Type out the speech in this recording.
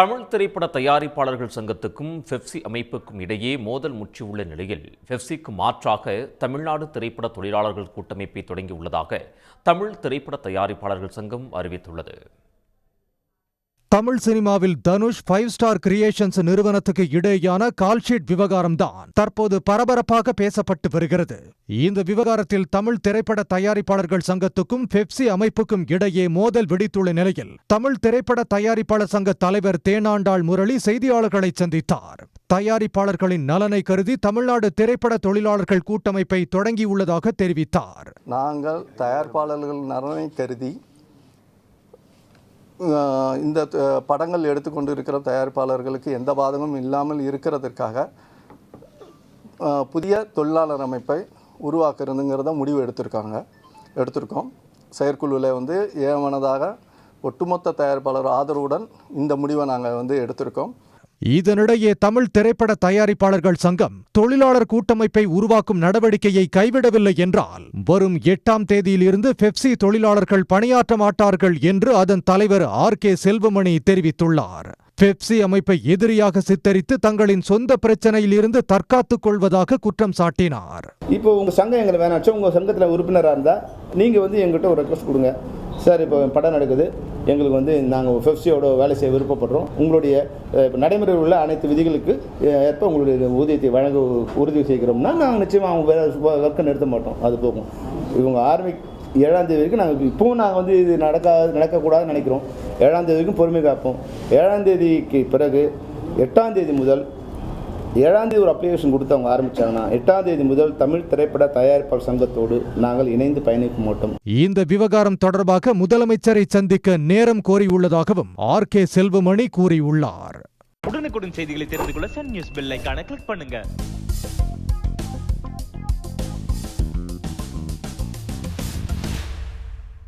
தமிழ் திரைப்பட தயாரிப்பாளர்கள் சங்கத்துக்கும் பெப்சி அமைப்புக்கும் இடையே மோதல் முற்றியுள்ள நிலையில் பெப்சிக்கு மாற்றாக தமிழ்நாடு திரைப்பட தொழிலாளர்கள் கூட்டமைப்பை தொடங்கியுள்ளதாக தமிழ் திரைப்பட தயாரிப்பாளர்கள் சங்கம் அறிவித்துள்ளது. தமிழ் சினிமாவில் தனுஷ் ஃபைவ் ஸ்டார் கிரியேஷன்ஸ் நிறுவனத்துக்கு இடையேயான கால்ஷீட் விவகாரம்தான் தற்போது பரபரப்பாக பேசப்பட்டு வருகிறது. இந்த விவகாரத்தில் தமிழ் திரைப்பட தயாரிப்பாளர்கள் சங்கத்துக்கும் பெப்சி அமைப்புக்கும் இடையே மோதல் வெடித்துள்ள நிலையில் தமிழ் திரைப்பட தயாரிப்பாளர் சங்க தலைவர் தேனாண்டாள் முரளி செய்தியாளர்களை சந்தித்தார். தயாரிப்பாளர்களின் நலனை கருதி தமிழ்நாடு திரைப்பட தொழிலாளர்கள் கூட்டமைப்பை தொடங்கியுள்ளதாக தெரிவித்தார். நாங்கள் தயாரிப்பாளர்கள் நலனை கருதி இந்த படங்கள் எடுத்துக்கொண்டு இருக்கிற தயாரிப்பாளர்களுக்கு எந்த பாதகமும் இல்லாமல் இருக்கிறதற்காக புதிய தொழிலாளர் அமைப்பை உருவாக்குறதுங்கிறத முடிவு எடுத்திருக்காங்க எடுத்திருக்கோம். செயற்குழுவில் வந்து ஏமனதாக ஒட்டுமொத்த தயாரிப்பாளர் ஆதரவுடன் இந்த முடிவை நாங்கள் வந்து எடுத்திருக்கோம். இதனிடையே தமிழ் திரைப்பட தயாரிப்பாளர்கள் சங்கம் தொழிலாளர் கூட்டமைப்பை உருவாக்கும் நடவடிக்கையை கைவிடவில்லை என்றால் வரும் எட்டாம் தேதியிலிருந்து பெப்சி தொழிலாளர்கள் பணியாற்ற மாட்டார்கள் என்று அதன் தலைவர் ஆர் கே செல்வமணி தெரிவித்துள்ளார். பெப்சி அமைப்பை எதிரியாக சித்தரித்து தங்களின் சொந்த பிரச்சனையில் இருந்து தற்காத்துக் கொள்வதாக குற்றம் சாட்டினார். இப்போ உங்க சங்கம் எங்களை வேணாச்சும் உங்க சங்கத்தில் உறுப்பினராக இருந்தா நீங்க வந்து எங்கிட்ட ஒரு ரெக்வஸ்ட் கொடுங்க. சார் இப்போ படம் நடக்குது. எங்களுக்கு வந்து நாங்கள் ஃபெஃப்சியோட வேலை செய்ய விருப்பப்படுறோம். உங்களுடைய நடைமுறையில் உள்ள அனைத்து விதிகளுக்கு ஏற்ப உங்களுடைய ஊதியத்தை வழங்க உறுதி செய்கிறோம்னா நாங்கள் நிச்சயமாக அவங்க வேறு ஒர்க்கை நிறுத்த மாட்டோம். அது போகும். இவங்க ஆர்மி ஏழாம் தேதி வரைக்கும் நாங்கள் இப்போவும் நாங்கள் வந்து இது நடக்காது நடக்கக்கூடாதுன்னு நினைக்கிறோம். ஏழாம் தேதி வரைக்கும் பொறுமை காப்போம். ஏழாம் தேதிக்கு பிறகு எட்டாம் தேதி முதல் ஏழாம் தேதி ஒரு அப்ளிகேஷன் கொடுத்து அவங்க ஆரம்பிச்சாங்கன்னா எட்டாம் தேதி முதல் தமிழ் திரைப்பட தயாரிப்பாளர் சங்கத்தோடு நாங்கள் இணைந்து பயணிக்க மாட்டோம். இந்த விவகாரம் தொடர்பாக முதலமைச்சரை சந்திக்க நேரம் கோரியுள்ளதாகவும் ஆர் கே செல்வமணி கூறியுள்ளார். உடனுக்குடன் செய்திகளை தெரிந்து கொள்ள சன் நியூஸ் பெல் ஐகானை கிளிக் பண்ணுங்க.